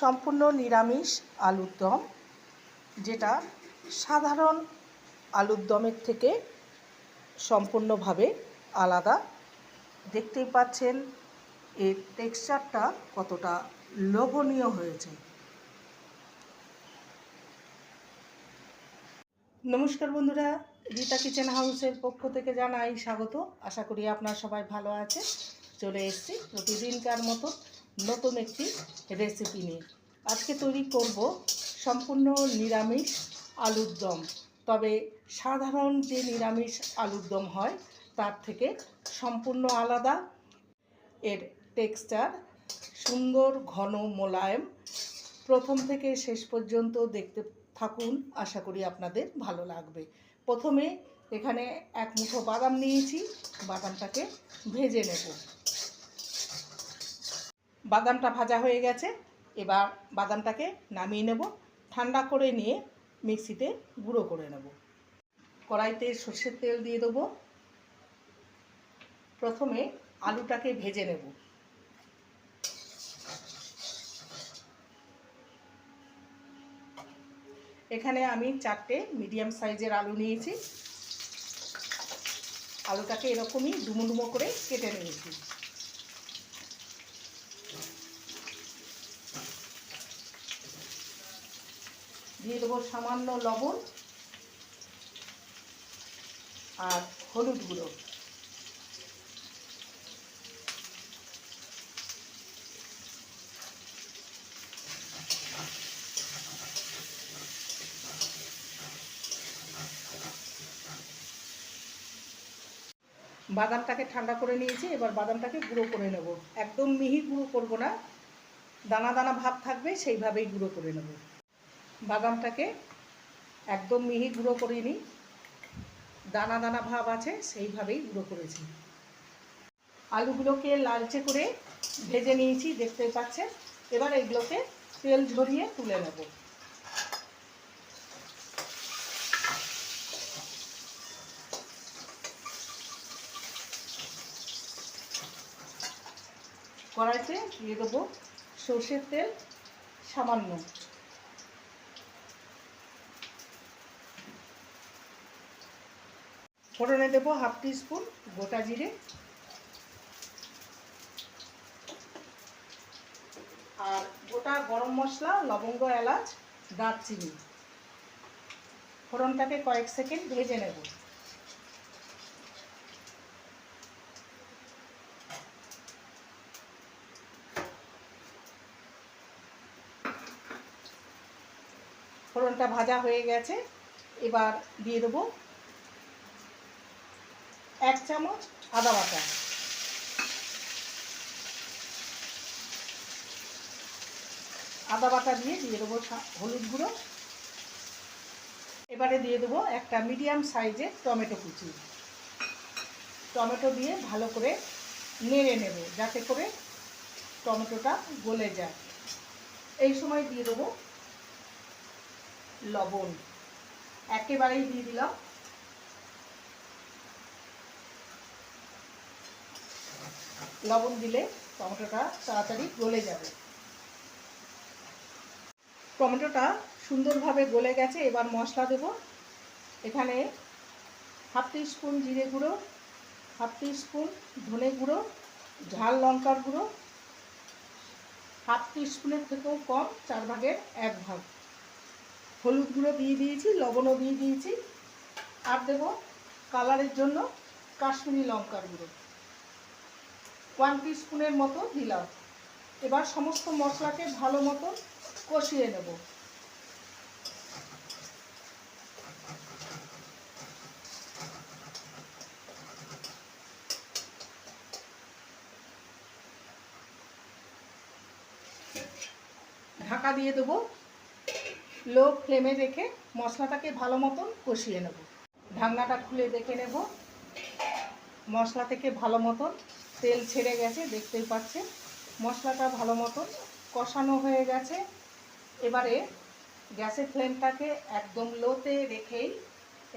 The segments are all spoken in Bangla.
সম্পূর্ণ নিরামিষ আলুর দম, যেটা সাধারণ আলুর দমের থেকে সম্পূর্ণভাবে আলাদা। দেখতেই পাচ্ছেন, এর টেক্সচারটা কতটা লোভনীয় হয়েছে। নমস্কার বন্ধুরা রীতা কিচেন হাউসের পক্ষ থেকে জানাই স্বাগত। আশা করি আপনারা সবাই ভালো আছে চলে এসেছি প্রতিদিনকার মতো নতুন একটি রেসিপি নিয়ে। আজকে তৈরি করব সম্পূর্ণ নিরামিষ আলুর দম। তবে সাধারণ যে নিরামিষ আলুর দম হয়, তার থেকে সম্পূর্ণ আলাদা। এর টেক্সচার সুন্দর ঘন মোলায়েম। প্রথম থেকে শেষ পর্যন্ত দেখতে থাকুন, আশা করি আপনাদের ভালো লাগবে। প্রথমে এখানে এক মুঠো বাদাম নিয়েছি। বাদামটাকে ভেজে নেব। বাদামটা ভাজা হয়ে গেছে। এবার বাদামটাকে নামিয়ে নেব। ঠান্ডা করে নিয়ে মিক্সিতে গুঁড়ো করে নেব। কড়াইতে সর্ষের তেল দিয়ে দেবো। প্রথমে আলুটাকে ভেজে নেব। এখানে আমি চারটে মিডিয়াম সাইজের আলু নিয়েছি। আলুটাকে এরকমই ডুমো ডুমো করে কেটে নিয়েছি। দিয়ে দেবো সামান্য লবণ আর হলুদ গুঁড়ো। বাদামটাকে ঠান্ডা করে নিয়েছি, এবার বাদামটাকে গুঁড়ো করে নেব। একদম মিহি গুঁড়ো করব না, দানা দানা ভাব থাকবে, সেইভাবেই গুঁড়ো করে নেব। বাদামটাকে একদম মিহি গুঁড়ো করে নিই। দানা দানা ভাব আছে, সেইভাবেই গুঁড়ো করেছি। আলুগুলোকে লালচে করে ভেজে নিয়েছি দেখতে পাচ্ছেন। এবার এগুলোকে তেল ঝরিয়ে তুলে নেব। কড়াইতে দিয়ে দেবো সর্ষের তেল, সামান্য। ফোড়নে দেবো হাফ টি স্পুন গোটা জিরে। আর গোটা গরম মশলা, লবঙ্গ, এলাচ, দারচিনি। ফোড়নটাকে কয়েক সেকেন্ড ভেজে নেব। ফোড়নটা ভাজা হয়ে গেছে। এবার দিয়ে দেবো এক চামচ আদা বাটা। আদা বাটা দিয়ে দিয়ে দেবো হলুদ গুঁড়ো। এবারে দিয়ে দেবো একটা মিডিয়াম সাইজের টমেটো কুচি। টমেটো দিয়ে ভালো করে নেড়ে নেব, যাতে করে টমেটোটা গলে যায়। এই সময় দিয়ে দেবো লবণ। একেবারেই দিয়ে দিলাম লবণ দিলে টমেটোটা তাড়াতাড়ি গলে যাবে। টমেটোটা সুন্দরভাবে গলে গেছে, এবার মশলা দেব। এখানে হাফ স্পুন জিরে গুঁড়ো, হাফ স্পুন ধনে গুঁড়ো, ঝাল লঙ্কার গুঁড়ো, হাফ স্পুনের থেকেও কম, চার ভাগের এক ভাগ। হলুদ গুঁড়ো দিয়ে দিয়েছি, লবণও দিয়ে দিয়েছি। আর দেব কালারের জন্য কাশ্মীরি লঙ্কার গুঁড়ো। ওয়ান স্পুনের মতো দিলাম। এবার সমস্ত মশলাকে ভালো মতো কষিয়ে নেব। ঢাকা দিয়ে দেবো। লো ফ্লেমে রেখে মশলাটাকে ভালো মতন কষিয়ে নেব। ঢাকনাটা খুলে দেখে নেব। মশলা থেকে ভালো মতন তেল ছেড়ে গেছে, দেখতেই পাচ্ছেন। মশলাটা ভালো মতো কষানো হয়ে গেছে। এবারে গ্যাসের ফ্লেমটাকে একদম লোতে রেখেই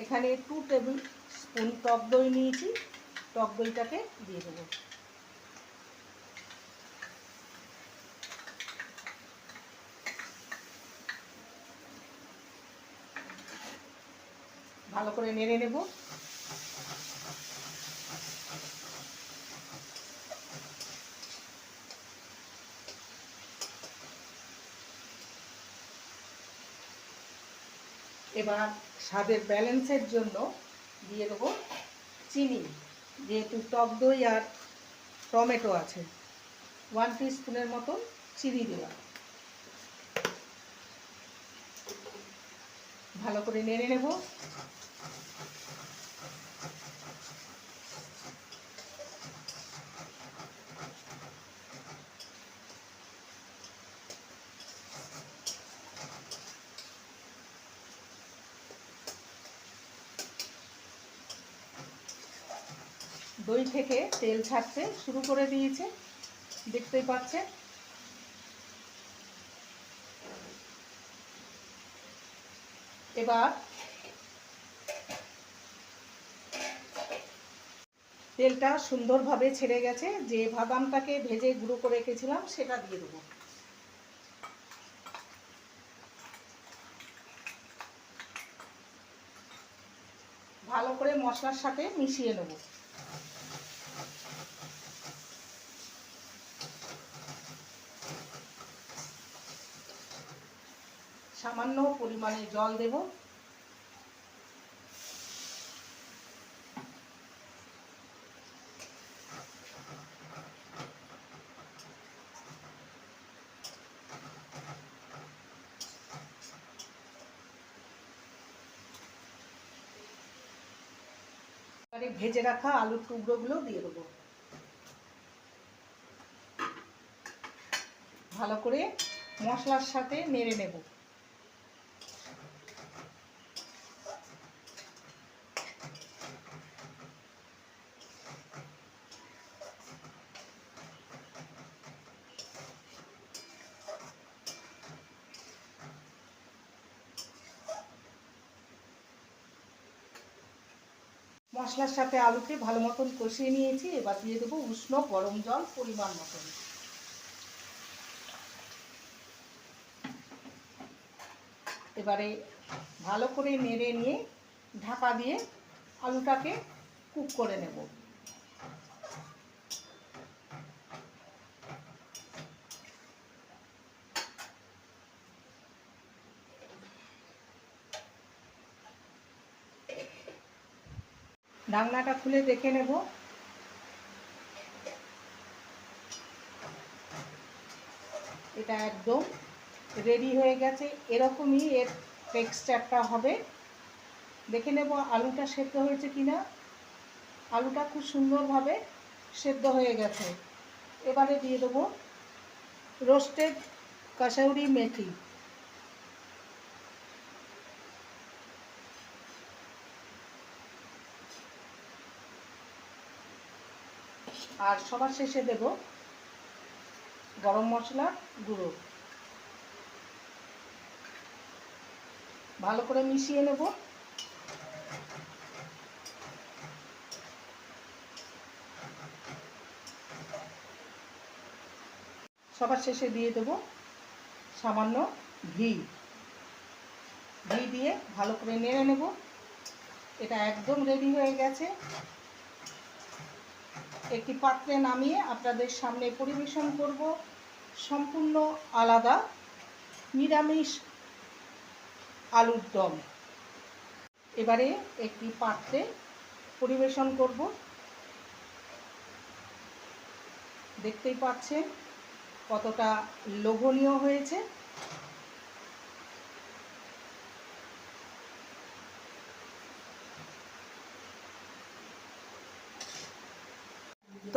এখানে টু টেবিল স্পুন টক দই নিয়েছি। টক দইটাকে দিয়ে দেবো। ভালো করে নেড়ে নেব। এবার স্বাদের ব্যালেন্সের জন্য দিয়ে দেবো চিনি, যেহেতু টক দই আর টমেটো আছে। ওয়ান স্পুনের মতো চিনি দেওয়া ভালো করে নেড়ে নেব। দই থেকে তেল ছাড়তে শুরু করে দিয়েছে। দেখতেই পাচ্ছেন। এবার তেলটা সুন্দরভাবে ছেড়ে গেছে। যে বাদামটাকে ভেজে গুঁড়ো করে রেখেছিলাম, সেটা দিয়ে দেবো। ভালো করে মশলার সাথে মিশিয়ে নেব। সামান্য পরিমাণে জল দেব। এবারে ভেজে রাখা আলুর টুকরোগুলো দিয়ে দেবো। ভালো করে মশলার সাথে নেড়ে নেব। মশলার সাথে আলুকে ভালো মতন কষিয়ে নিয়েছি। এবার দিয়ে দেবো উষ্ণ গরম জল পরিমাণ মতন। এবারে ভালো করে নেড়ে নিয়ে ঢাকা দিয়ে আলুটাকে কুক করে নেব। ঢাকনাটা খুলে দেখে নেব। এটা একদম রেডি হয়ে গেছে। এরকমই এর টেক্সচারটা হবে। দেখে নেব আলুটা সেদ্ধ হয়েছে কিনা। আলুটা খুব সুন্দরভাবে সেদ্ধ হয়ে গেছে। এবারে দিয়ে দেবো রোস্টেড কাসাউরি মেথি। আর সবার শেষে দেব গরম মশলা গুঁড়ো। ভালো করে মিশিয়ে নেব। সবার শেষে দিয়ে দেব সামান্য ঘি। ঘি দিয়ে ভালো করে নেড়ে নেব। এটা একদম রেডি হয়ে গেছে। একটি পাত্রে নামিয়ে আপনাদের সামনে পরিবেশন করব। সম্পূর্ণ আলাদা নিরামিষ আলুর দম। এবারে একটি পাত্রে পরিবেশন করব। দেখতেই পাচ্ছেন কতটা লোভনীয় হয়েছে।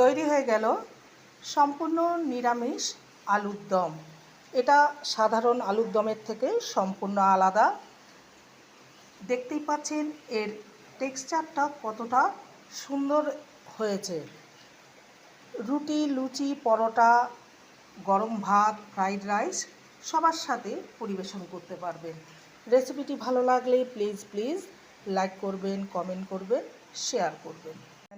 তৈরি হয়ে গেল সম্পূর্ণ নিরামিষ আলুর দম। এটা সাধারণ আলুর দমের থেকে সম্পূর্ণ আলাদা। দেখতেই পাচ্ছেন, এর টেক্সচারটা কতটা সুন্দর হয়েছে। রুটি, লুচি, পরোটা, গরম ভাত, ফ্রাইড রাইস সবার সাথে পরিবেশন করতে পারবেন। রেসিপিটি ভালো লাগলে প্লিজ প্লিজ লাইক করবেন, কমেন্ট করবেন, শেয়ার করবেন।